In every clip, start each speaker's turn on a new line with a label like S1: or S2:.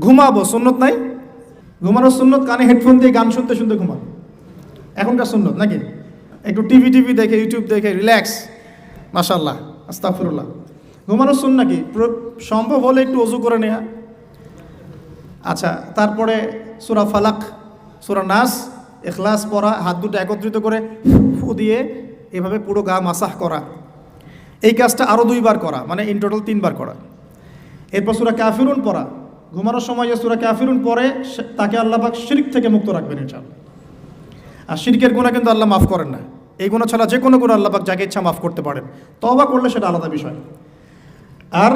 S1: ঘুমাবো, সুন্নত নাই? ঘুমানোর সুন্নত, কানে হেডফোন দিয়ে গান শুনতে শুনতে ঘুমাবো। এখনকার সুন্নত নাকি? একটু টিভি টিভি দেখে ইউটিউব দেখে রিল্যাক্স মাশাল্লাহ আস্তাফিরুল্লাহ ঘুমানো শুন নাকি? প্র- সম্ভব হলে একটু অজু করে নেয়া। আচ্ছা তারপরে সুরা ফালাক, সুরা নাস এখলাস পড়া, হাত দুটো একত্রিত করে ফু দিয়ে এভাবে পুরো গা মাসাহ করা। এই কাজটা আরও দুইবার করা মানে ইন টোটাল তিনবার করা। এরপর সুরা ক্যাফিরুন পড়া ঘুমানোর সময় যে সুরা ক্যাফিরুন পরে তাকে আল্লাহবাক শিরিক থেকে মুক্ত রাখবেন ইনশাআল্লাহ। আর শিরকের গুণা কিন্তু আল্লাহ মাফ করেন না। এই গুণা ছাড়া যে কোনো গুণা আল্লাহবাক যাকে ইচ্ছা মাফ করতে পারেন। তবা করলে সেটা আলাদা বিষয়। আর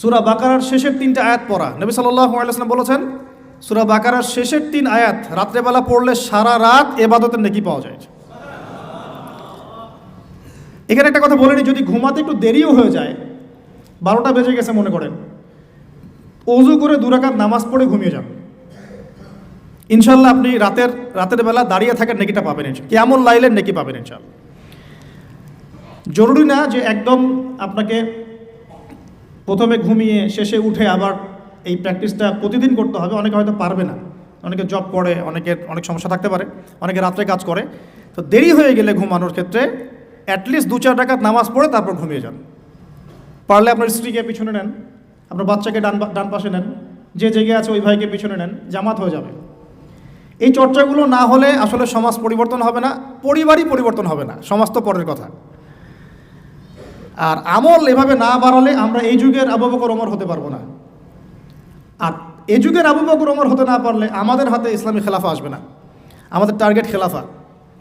S1: সুরা বাকারার শেষের তিনটা আয়াত পড়া। নবী সাল্লাহ আলাইসলাম বলেছেন, সুরা বাকারার শেষের তিন আয়াত রাত্রেবেলা পড়লে সারা রাত এবাদতের নেকি পাওয়া যায়। এখানে একটা কথা বলে নি যদি ঘুমাতে একটু দেরিও হয়ে যায়, বারোটা বেজে গেছে মনে করেন। অজু করে দুরাকাত নামাজ পড়ে ঘুমিয়ে যান ইনশাল্লাহ আপনি রাতের রাতের বেলা দাঁড়িয়ে থাকার নেকিটা পাবেন ইনশাল্লাহ কেমন লাইলের নেকি পাবেন ইনশাল্লাহ জরুরি না যে একদম আপনাকে প্রথমে ঘুমিয়ে শেষে উঠে আবার এই প্র্যাকটিসটা প্রতিদিন করতে হবে। অনেকে হয়তো পারবে না। অনেকে জব করে, অনেকের অনেক সমস্যা থাকতে পারে। অনেকে রাত্রে কাজ করে। তো দেরি হয়ে গেলে ঘুমানোর ক্ষেত্রে অ্যাটলিস্ট দু চার টাকার নামাজ পড়ে তারপর ঘুমিয়ে যান। পারলে আপনার স্ত্রীকে পিছনে নেন। আপনার বাচ্চাকে ডান ডান পাশে নেন, যে জেগে আছে ওই ভাইকে পিছনে নেন, জামাত হয়ে যাবে। এই চর্চাগুলো না হলে আসলে সমাজ পরিবর্তন হবে না, পরিবারই পরিবর্তন হবে না, সমাজ তো পরের কথা। আর আমল এভাবে না বাড়ালে আমরা এই যুগের আবু বকর হতে পারব না। আর এই যুগের আবু বকর হতে না পারলে আমাদের হাতে ইসলামী খেলাফা আসবে না। আমাদের টার্গেট খেলাফা।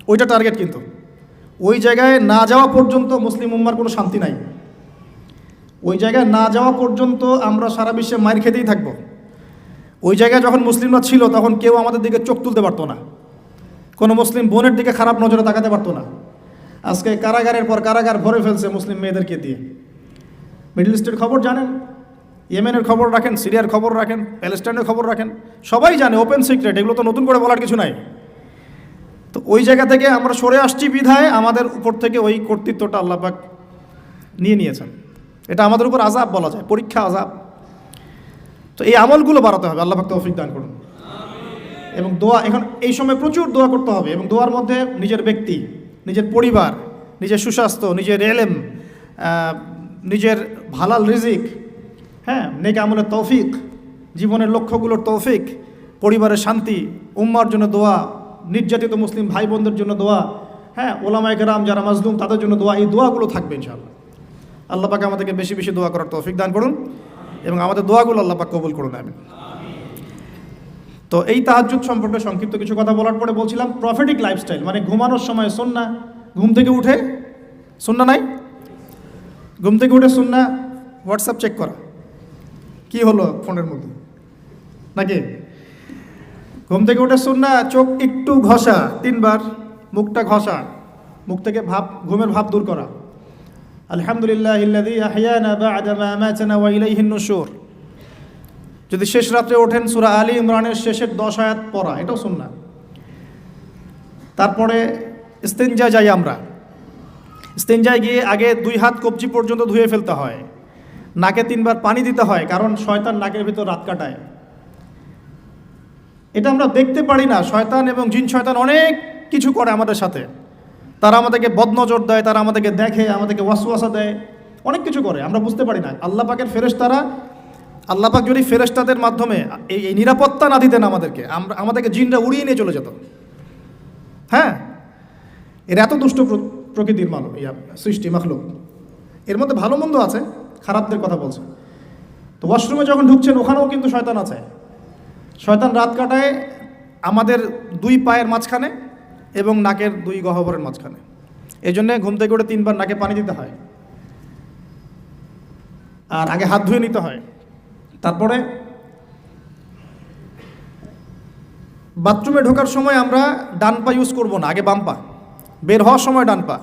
S1: ওইটা টার্গেট কিন্তু। ওই জায়গায় না যাওয়া পর্যন্ত মুসলিম উম্মার কোনো শান্তি নাই। ওই জায়গায় না যাওয়া পর্যন্ত আমরা সারা বিশ্বে মায়ের খেতেই থাকব। ওই জায়গায় যখন মুসলিমরা ছিল, তখন কেউ আমাদের দিকে চোখ তুলতে পারতো না। কোনো মুসলিম বোনের দিকে খারাপ নজরে তাকাতে পারতো না। আজকে কারাগারের পর কারাগার ভরে ফেলছে মুসলিম মেয়েদেরকে দিয়ে। মিডল ইস্টের খবর জানেন? ইয়েমেনের খবর রাখেন, সিরিয়ার খবর রাখেন, প্যালেস্টাইনের খবর রাখেন, সবাই জানে, ওপেন সিক্রেট, এগুলো তো নতুন করে বলার কিছু নাই। তো ওই জায়গা থেকে আমরা সরে আসছি বিধায় আমাদের উপর থেকে ওই কর্তৃত্বটা আল্লাপাক নিয়ে নিয়েছেন। এটা আমাদের উপর আজাব বলা যায়, পরীক্ষা আজাব তো এই আমলগুলো বাড়াতে হবে, আল্লাহ পাক তৌফিক দান করুন। এবং দোয়া, এখন এই সময় প্রচুর দোয়া করতে হবে, এবং দোয়ার মধ্যে নিজের ব্যক্তি, নিজের পরিবার, নিজের সুস্বাস্থ্য, নিজের এলেম নিজের ভালাল রিজিক হ্যাঁ নেক আমলের তৌফিক, জীবনের লক্ষ্যগুলোর তৌফিক, পরিবারের শান্তি, উম্মার জন্য দোয়া, নির্যাতিত মুসলিম ভাই বোনদের জন্য দোয়া হ্যাঁ ওলামায় কেরাম যারা মাজলুম তাদের জন্য দোয়া, এই দোয়াগুলো থাকবে ইনশাআল্লাহ। আল্লাহ পাকে আমাদেরকে বেশি বেশি দোয়া করার তৌফিক দান করুন এবং আমাদের দোয়াগুলো আল্লাহ পাক কবুল করুন আমি তো এই তাহাজ্জুদ সম্পর্কে সংক্ষিপ্ত কিছু কথা বলার পরে বলছিলাম প্রফেটিক লাইফস্টাইল মানে ঘুমানোর সময় সন্না ঘুম থেকে উঠে সন্না নাই? ঘুম থেকে উঠে সন্না হোয়াটসঅ্যাপ চেক করা। কি হলো ফোনের মধ্যে? নাকি? ঘুম থেকে উঠে সন্না চোখ একটু ঘষা, তিনবার, মুখটা ঘষা, মুখ থেকে ভাব, ঘুমের ভাব দূর করা। আলহামদুলিল্লাহ ইল্লাযী আহইয়ানা বা'দা মা আমাতানা ওয়া ইলাইহিন নুশুর। যদি শেষ রাত্রে ওঠেন সূরা আলী ইমরানের শেষের দশ আয়াত পড়া, এটাও শুননা তারপরে ইস্তেঞ্জায় যাই আমরা। ইস্তেঞ্জায় গিয়ে আগে দুই হাত কবজি পর্যন্ত ধুয়ে ফেলতে হয়। নাকে তিনবার পানি দিতে হয়, কারণ শয়তান নাকের ভিতর রাত কাটায়। এটা আমরা দেখতে পারি না, শয়তান এবং জিন শয়তান অনেক কিছু করে আমাদের সাথে। তারা আমাদেরকে বদনজর দেয়, তারা আমাদেরকে দেখে, আমাদেরকে ওয়াসওয়াসা দেয়, অনেক কিছু করে, আমরা বুঝতে পারি না। আল্লাহ পাকের ফেরেশতারা, আল্লাহ পাক যদি ফেরেশতাদের মাধ্যমে এই নিরাপত্তা না দিতেন আমাদেরকে, আমরা, আমাদেরকে জিনরা উড়িয়ে নিয়ে চলে যেত। হ্যাঁ? এর এত দুষ্ট প্র- প্রকৃতির মানব ইয়া, সৃষ্টি, মাখলুক। এর মধ্যে ভালো মন্দ আছে, খারাপদের কথা বলছে। তো ওয়াশরুমে যখন ঢুকছেন, ওখানেও কিন্তু শয়তান আছে। শয়তান রাত কাটায় আমাদের দুই পায়ের মাঝখানে এবং নাকের দুই গহ্বরের মাঝখানে। এই জন্যে ঘুম থেকে উঠে তিনবার নাকে পানি দিতে হয়। আর আগে হাত ধুয়ে নিতে হয়। তারপরে বাথরুমে ঢোকার সময় আমরা ডান পা ইউজ করব না, আগে বাম পা। বের হওয়ার সময় ডান পা।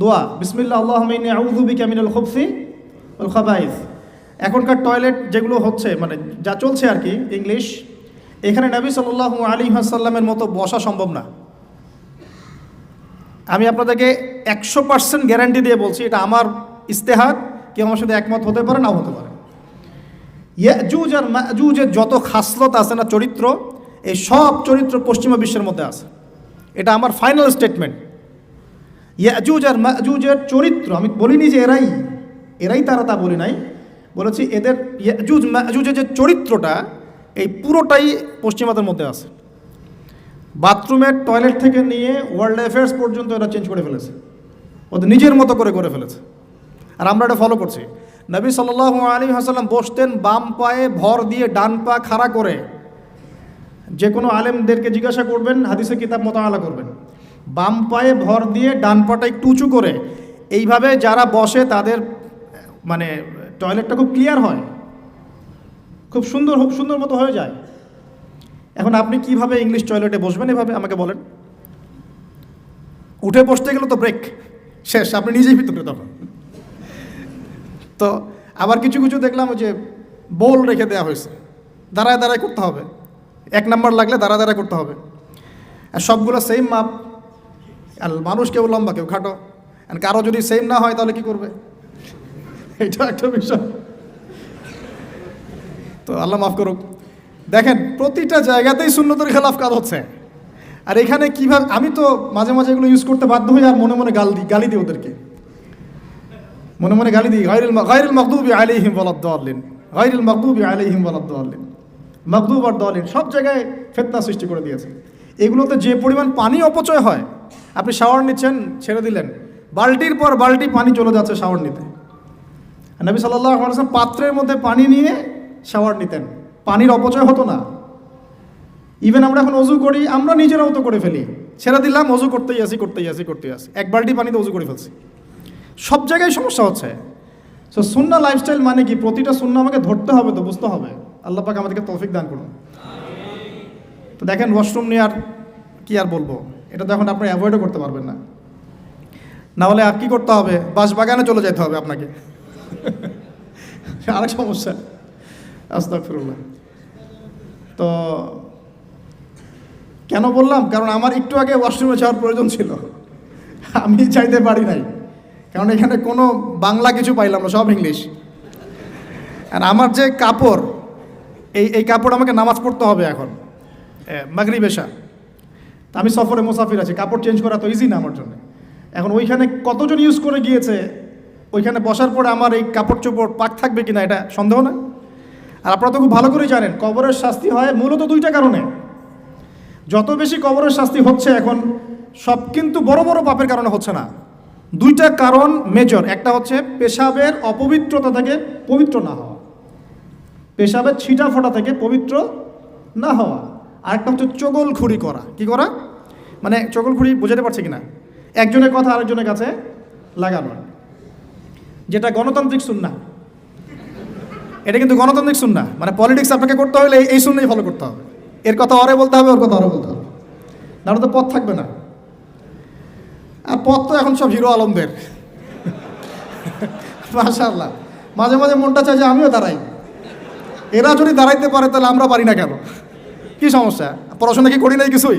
S1: দোয়া বিসমিল্লা আল্লাহ আউযু বিকা মিনাল খুবসি ওয়াল খাবাইস। এখনকার টয়লেট যেগুলো হচ্ছে মানে যা চলছে আর কি ইংলিশ এখানে নবী সাল্লাল্লাহু আলী হাসাল্লামের মতো বসা সম্ভব না। আমি আপনাদেরকে একশো পার্সেন্ট গ্যারান্টি দিয়ে বলছি, এটা আমার ইস্তেহাদ কেউ আমার সাথে একমত হতে পারে, নাও হতে পারে। ইয়াজুজ আর মাজুজের যত খাসলত আছে না চরিত্র, এই সব চরিত্র পশ্চিমা বিশ্বের মধ্যে আছে। এটা আমার ফাইনাল স্টেটমেন্ট ইয়াজুজ আর মাজুজের চরিত্র, আমি বলিনি যে এরাই এরাই তারা তা বলি নাই। বলেছি এদের ইয়াজুজ মাজুজের যে চরিত্রটা এই পুরোটাই পশ্চিমাদের মধ্যে আছে। বাথরুমের টয়লেট থেকে নিয়ে ওয়ার্ল্ড অ্যাফেয়ার্স পর্যন্ত এরা চেঞ্জ করে ফেলেছে। ওদের নিজের মতো করে করে ফেলেছে। আর আমরা এটা ফলো করছি। নবী সাল্লাহ আলী হাসাল্লাম বসতেন বাম পায়ে ভর দিয়ে ডান পা খাড়া করে। যে কোনো আলেমদেরকে জিজ্ঞাসা করবেন, হাদিসে কিতাব মোতালা করবেন। বাম পায়ে ভর দিয়ে ডান পাটা একটু উঁচু করে। এইভাবে যারা বসে তাদের মানে টয়লেটটা খুব ক্লিয়ার হয়। খুব সুন্দর সুন্দর মতো হয়ে যায়। এখন আপনি কীভাবে ইংলিশ টয়লেটে বসবেন এভাবে আমাকে বলেন। উঠে বসতে গেলে তো ব্রেক শেষ, আপনি নিজেই ভিতরে তখন। তো আবার কিছু কিছু দেখলাম যে বোল রেখে দেওয়া হয়েছে। দাঁড়ায় দাঁড়ায় করতে হবে। এক নাম্বার লাগলে দাঁড়া দাঁড়ায় করতে হবে। আর সবগুলো সেম মাপ আর মানুষ কেউ লম্বা, কেউ খাটো। আর কারও যদি সেম না হয় তাহলে কি করবে? এটা একটা বিষয়। তো আল্লাহ মাফ করুক। দেখেন, প্রতিটা জায়গাতেই শূন্যতের খেলাফ কাজ হচ্ছে। আর এখানে কীভাবে আমি তো মাঝে মাঝে এগুলো ইউজ করতে বাধ্য হই আর মনে মনে গাল দিই, গালি দিই ওদেরকে। মনে মনে গালি দিই গাইরুল গাইরুল মকদুবি আলাইহিম ওয়ালাদ্দাল্লিন গাইরুল মকদুবি আলাইহিম ওয়ালাদ্দাল্লিন মকদুব আর দলিন সব জায়গায় ফেতনা সৃষ্টি করে দিয়েছে। এগুলোতে যে পরিমাণ পানি অপচয় হয়, আপনি শাওয়ার নিচ্ছেন, ছেড়ে দিলেন, বালতির পর বালতি পানি চলে যাচ্ছে শাওয়ার নিতে। নবী সাল্লাহ পাত্রের মধ্যে পানি নিয়ে শাওয়ার নিতেন। পানির অপচয় হতো না। ইভেন আমরা এখন অজু করি, আমরা নিজেরাও তো করে ফেলি। ছেড়ে দিলাম, অজু করতেই আসি করতেই আসি করতেই আসি। এক বালটি পানিতে অজু করে ফেলছি। সব জায়গায় সমস্যা হচ্ছে। সো সুন্না লাইফস্টাইল মানে কি? প্রতিটা সুন্না আমাকে ধরতে হবে তো বুঝতে হবে। আল্লাহ পাক আমাদেরকে তৌফিক দান করুন। তো দেখেন ওয়াশরুম নিয়ে আর কি আর বলব? এটা তো এখন আপনি অ্যাভয়েডও করতে পারবেন না। না হলে আর কি করতে হবে? বাস বাগানে চলে যেতে হবে আপনাকে। আরেক সমস্যা। আস্তাগফিরুল্লাহ তো কেন বললাম? কারণ আমার একটু আগে ওয়াশরুমে যাওয়ার প্রয়োজন ছিল। আমি চাইতে পারি নাই। কারণ এখানে কোনো বাংলা কিছু পাইলাম না, সব ইংলিশ আর আমার যে কাপড়, এই এই কাপড় আমাকে নামাজ পড়তে হবে এখন। মাগরি বেশা তা আমি সফরে মুসাফির আছি, কাপড় চেঞ্জ করা তো ইজি না আমার জন্য। এখন ওইখানে কতজন ইউজ করে গিয়েছে, ওইখানে বসার পরে আমার এই কাপড় চোপড় পাক থাকবে কিনা এটা সন্দেহ না আর আপনারা তো খুব ভালো করেই জানেন, কবরের শাস্তি হয় মূলত দুইটা কারণে। যত বেশি কবরের শাস্তি হচ্ছে এখন, সব কিন্তু বড় বড় পাপের কারণে হচ্ছে না। দুইটা কারণ মেজর একটা হচ্ছে পেশাবের অপবিত্রতা থেকে পবিত্র না হওয়া। পেশাবের ছিটা ফোটা থেকে পবিত্র না হওয়া। আরেকটা হচ্ছে চগলখুরি করা। কি করা? মানে চগলখুরি বোঝাতে পারছে কিনা? একজনের কথা আরেকজনের কাছে লাগানো। যেটা গণতান্ত্রিক সুন্না এটা কিন্তু গণতান্ত্রিক সুন্না। মানে পলিটিক্স আপনাকে করতে হলে এই সুন্নাই ফলো করতে হবে। এর কথা অরে বলতে হবে, ওর কথা অরে বলতে হবে। নাহলে তো পথ থাকবে না। আর পথ তো এখন সব হিরো আলমদের। মাশাল্লাহ মাঝে মাঝে মনটা চায় যে আমিও দাঁড়াই। এরা যদি দাঁড়াইতে পারে তাহলে আমরা পারি না কেন? কি সমস্যা? পড়াশোনা কি করি নাই কিছুই?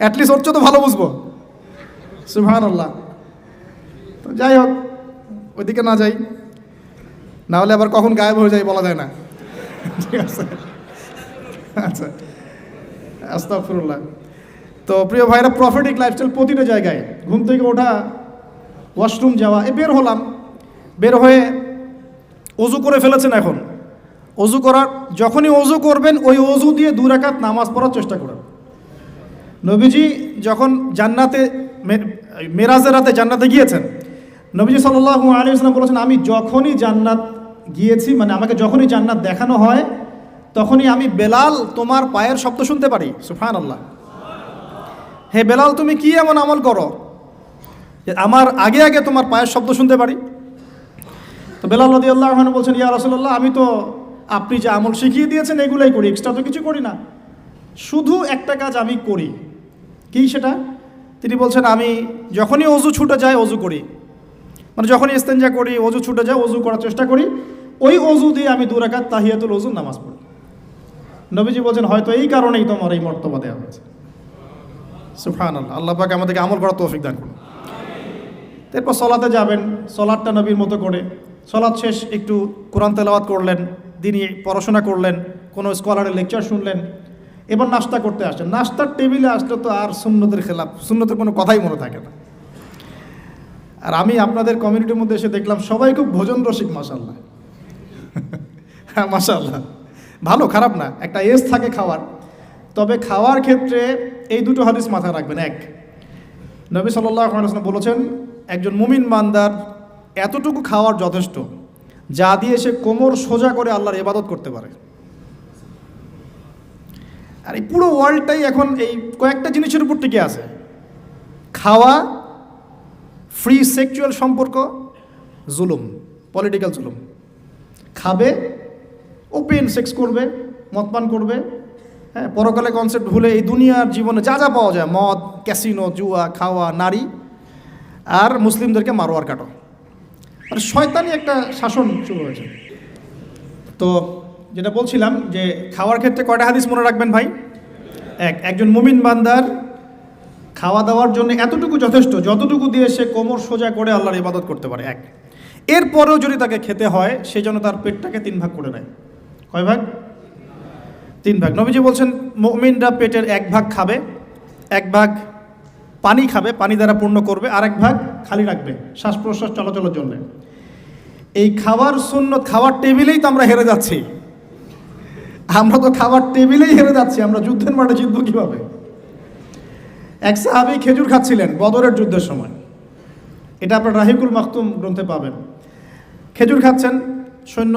S1: অ্যাটলিস্ট ওর তো ভালো বুঝব। সুহান আল্লাহ তো যাই হোক, ওইদিকে না যাই। না হলে আবার কখন গায়েব হয়ে যায় বলা যায় না। ঠিক আছে? আচ্ছা। আস্তাফরুল্লাহ তো প্রিয় ভাইরা প্রফিটিক লাইফস্টাইল প্রতিটা জায়গায়। ঘুম থেকে ওঠা ওয়াশরুম যাওয়া, এ বের হলাম। বের হয়ে অজু করে ফেলেছেন এখন। অজু করার, যখনই অজু করবেন, ওই অজু দিয়ে দু রাকাত নামাজ পড়ার চেষ্টা করেন। নবীজি যখন জান্নাতে মেরাজের রাতে জান্নাতে গিয়েছেন, নবীজি সাল্লাল্লাহু আলাইহি ওয়াসাল্লাম বলেছেন, আমি যখনই জান্নাত গিয়েছি মানে আমাকে যখনই জান্নাত দেখানো হয়, তখনই আমি বেলাল তোমার পায়ের শব্দ শুনতে পারি। সুফান আল্লাহ হে বেলাল, তুমি কি এমন আমল করো আমার আগে আগে তোমার পায়ের শব্দ শুনতে পারি? তো বেলাল নদী আল্লাহ বলছেন, ইয়া রসল্লাহ আমি তো আপনি যে আমল শিখিয়ে দিয়েছেন, এগুলোই করি এক্সট্রা তো কিছু করি না। শুধু একটা কাজ আমি করি। কি সেটা? তিনি বলছেন, আমি যখনই অজু ছুটে যায়, অজু করি। মানে যখনই ইস্তেঞ্জা করি, অজু ছুটে যায়, অজু করার চেষ্টা করি। ওই অজু দিয়ে আমি দুরাকাত তাহিয়াতুল অজু নামাজ পড়ি। নবীজি বলছেন, হয়তো এই কারণেই তোমার এই মর্তবা দেওয়া হয়েছে। সুফান আল্লাহ আল্লাহ পাকে আমাদেরকে আমল করার তৌফিক দান করুন। এরপর সলাতে যাবেন, সলাদটা নবীর মতো করে। সলাদ শেষ, একটু কোরআন তেলাওয়াত করলেন, দিনই পড়াশোনা করলেন, কোনো স্কলারের লেকচার শুনলেন, এবার নাস্তা করতে আসছেন নাস্তার টেবিলে আসলে তো আর সুন্নতের খেলাফ, সুন্নতের কোনো কথাই মনে থাকে না। আর আমি আপনাদের কমিউনিটির মধ্যে এসে দেখলাম, সবাই খুব ভোজন রসিক মাসাল্লাহ হ্যাঁ মাসাল্লাহ ভালো, খারাপ না। একটা এজ থাকে খাওয়ার। তবে খাওয়ার ক্ষেত্রে এই দুটো হাদিস মাথায় রাখবেন। এক, নবী সাল্লাহ বলেছেন, একজন মুমিন বান্দার এতটুকু খাওয়ার যথেষ্ট, যা দিয়ে সে কোমর সোজা করে আল্লাহর ইবাদত করতে পারে। আর এই পুরো ওয়ার্ল্ডটাই এখন এই কয়েকটা জিনিসের উপর টিকে আছে। খাওয়া ফ্রি সেক্সুয়াল সম্পর্ক, জুলুম পলিটিক্যাল জুলুম। খাবে ওপেন সেক্স করবে, মদপান করবে হ্যাঁ পরকালে কনসেপ্ট ভুলে এই দুনিয়ার জীবনে যা যা পাওয়া যায়, মদ ক্যাসিনো জুয়া, খাওয়া, নারী আর মুসলিমদেরকে মারোয়ার কাটো। মানে শয়তানি একটা শাসন শুরু হয়েছে। তো যেটা বলছিলাম যে খাওয়ার ক্ষেত্রে কয়টা হাদিস মনে রাখবেন ভাই? এক, একজন মুমিন বান্দার খাওয়া দাওয়ার জন্য এতটুকু যথেষ্ট, যতটুকু দিয়ে সে কোমর সোজা করে আল্লাহর ইবাদত করতে পারে, এক। এরপরেও যদি তাকে খেতে হয়, সে যেন তার পেটটাকে তিন ভাগ করে নেয়। কয় ভাগ? তিন ভাগ। নবীজি বলছেন, মুমিনরা পেটের এক ভাগ খাবে, এক ভাগ পানি খাবে, পানি দ্বারা পূর্ণ করবে, আর এক ভাগ খালি রাখবে শ্বাস প্রশ্বাস চলাচলের জন্য। এই খাবার শূন্য খাওয়ার টেবিলেই তো আমরা হেরে যাচ্ছি। আমরা তো খাবার টেবিলেই হেরে যাচ্ছি, আমরা যুদ্ধের মাঠে জিতবো কীভাবে? এক সাহাবি খেজুর খাচ্ছিলেন বদরের যুদ্ধের সময়। এটা আপনার রাহিকুল মাকতুম গ্রন্থে পাবেন। খেজুর খাচ্ছেন, সৈন্য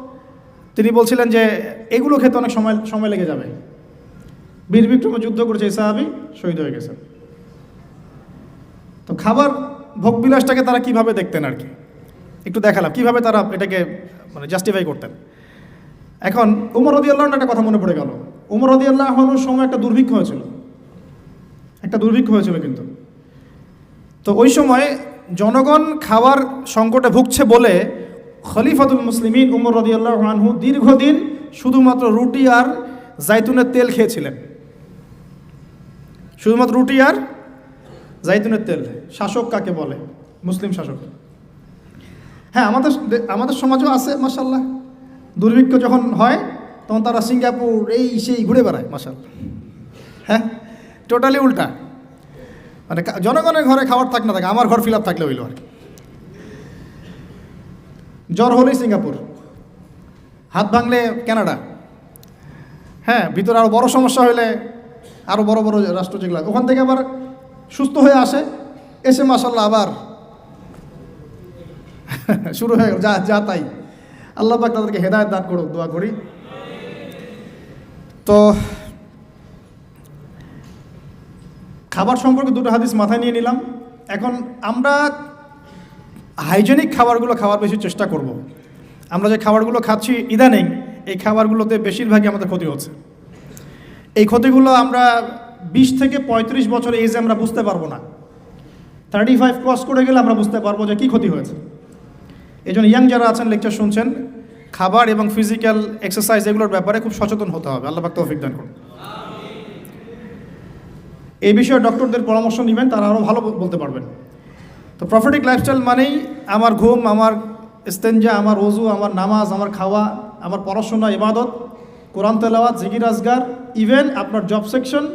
S1: তিনি বলছিলেন যে, এগুলো খেতে অনেক সময় সময় লেগে যাবে। বীর বিক্রমে যুদ্ধ করেছে, এই সাহাবি শহীদ হয়ে গেছেন। তো খাবার ভোগবিলাসটাকে তারা কীভাবে দেখতেন আর কি? একটু দেখালাম, কীভাবে তারা এটাকে মানে জাস্টিফাই করতেন। এখন উমর রদি আল্লাহর একটা কথা মনে পড়ে গেল। উমর রদি আল্লাহনুর সময় একটা দুর্ভিক্ষ হয়েছিল। একটা দুর্ভিক্ষ হয়েছিল কিন্তু। তো ওই সময় জনগণ খাবার সংকটে ভুগছে বলে খলিফাতুল মুসলিমিন উমর রদিয়াল্লাহ আনহু দীর্ঘদিন শুধুমাত্র রুটি আর জাইতুনের তেল খেয়েছিলেন। শুধুমাত্র রুটি আর জাইতুনের তেল। শাসক কাকে বলে? মুসলিম শাসক। হ্যাঁ আমাদের আমাদের সমাজও আছে মাসাল্লাহ দুর্ভিক্ষ যখন হয়, তখন তারা সিঙ্গাপুর এই সেই ঘুরে বেড়ায় মাসাল হ্যাঁ টোটালি উল্টা। মানে জনগণের ঘরে খাবার থাক না থাকে, আমার ঘর ফিল আপ থাকলে হইল আর কি। জ্বর হলেই সিঙ্গাপুর। হাত ভাঙলে কানাডা। হ্যাঁ ভিতরে আরও বড় সমস্যা হলে আরও বড় বড় রাষ্ট্র যেগুলো ওখান থেকে আবার সুস্থ হয়ে আসে। এসে মাসাল্লাহ আবার শুরু হয়ে যা যা তাই। আল্লাহ পাক তাদেরকে হেদায়ত দান করুক, দোয়া করি। তো খাবার সম্পর্কে দুটো হাদিস মাথায় নিয়ে নিলাম। এখন আমরা হাইজেনিক খাবারগুলো খাওয়ার বেশি চেষ্টা করব। আমরা যে খাবারগুলো খাচ্ছি ইদানিং, এই খাবারগুলোতে বেশিরভাগই আমাদের ক্ষতি হচ্ছে। এই ক্ষতিগুলো আমরা বিশ থেকে পঁয়ত্রিশ বছর এজে আমরা বুঝতে পারব না। থার্টি ফাইভ ক্রস করে গেলে আমরা বুঝতে পারব যে কী ক্ষতি হয়েছে। এই জন্য ইয়াং যারা আছেন লেকচার শুনছেন, খাবার এবং ফিজিক্যাল এক্সারসাইজ এগুলোর ব্যাপারে খুব সচেতন হতে হবে। আল্লাহ পাক তৌফিক দান করুন। এই বিষয়ে ডক্টরদের পরামর্শ নেবেন, তারা আরও ভালো বলতে পারবেন। তো প্রফিটিক লাইফস্টাইল মানেই আমার ঘুম, আমার ইস্তেঞ্জা, আমার ওজু আমার নামাজ, আমার খাওয়া, আমার পড়াশোনা, ইবাদত, কোরআন তেলাওয়াত, জিকির, আজগার ইভেন আপনার জব সেকশন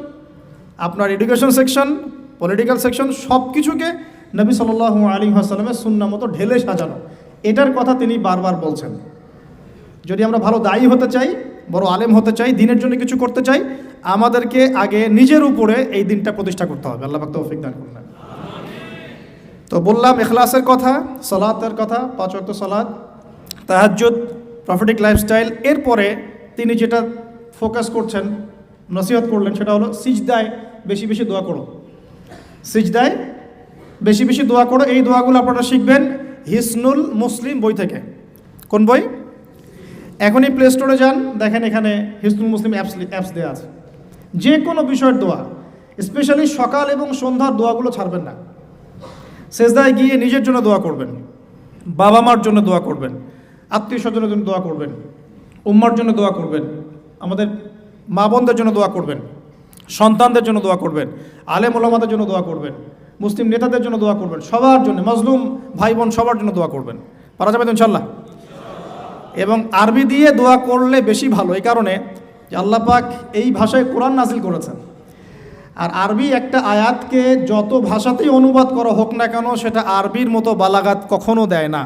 S1: আপনার এডুকেশন সেকশন পলিটিক্যাল সেকশন সব কিছুকে নবী সাল্লাহ আলী আসালামের সুন্না মতো ঢেলে সাজানো। এটার কথা তিনি বারবার বলছেন। যদি আমরা ভালো দায়ী হতে চাই, বড় আলেম হতে চাই, দিনের জন্য কিছু করতে চাই, আমাদেরকে আগে নিজের উপরে এই দিনটা প্রতিষ্ঠা করতে হবে। আল্লাহ তৌফিক দান করুন। তো বললাম এখলাসের কথা, সলাতের কথা, পাঁচ ওয়াক্ত সলাদ তাহাজ্জুদ প্রফিটিক লাইফস্টাইল এরপরে তিনি যেটা ফোকাস করছেন, নসিহত করলেন, সেটা হলো সিজদায় বেশি বেশি দোয়া করো। সিজদায় বেশি বেশি দোয়া করো, এই দোয়াগুলো আপনারা শিখবেন হিসনুল মুসলিম বই থেকে। কোন বই? এখনই প্লে স্টোরে যান, দেখেন এখানে হিসনুল মুসলিম অ্যাপস অ্যাপস দেওয়া আছে। যে কোনো বিষয়ের দোয়া স্পেশালি সকাল এবং সন্ধ্যার দোয়াগুলো ছাড়বেন না। সেজদায় গিয়ে নিজের জন্য দোয়া করবেন বাবা মার জন্য দোয়া করবেন আত্মীয় স্বজনের জন্য দোয়া করবেন, উম্মার জন্য দোয়া করবেন, আমাদের মা বোনদের জন্য দোয়া করবেন, সন্তানদের জন্য দোয়া করবেন, আলেম ওলামাদের জন্য দোয়া করবেন, মুসলিম নেতাদের জন্য দোয়া করবেন, সবার জন্য, মজলুম ভাই বোন সবার জন্য দোয়া করবেন। পারা যাবে ইনশাল্লাহ এবং আরবি দিয়ে দোয়া করলে বেশি ভালো, এই কারণে যে আল্লাহ পাক এই ভাষায় কোরআন নাজিল করেছেন। আর আরবি একটা আয়াতকে যত ভাষাতেই অনুবাদ করা হোক না কেন, সেটা আরবির মতো বালাগাত কখনো দেয় না।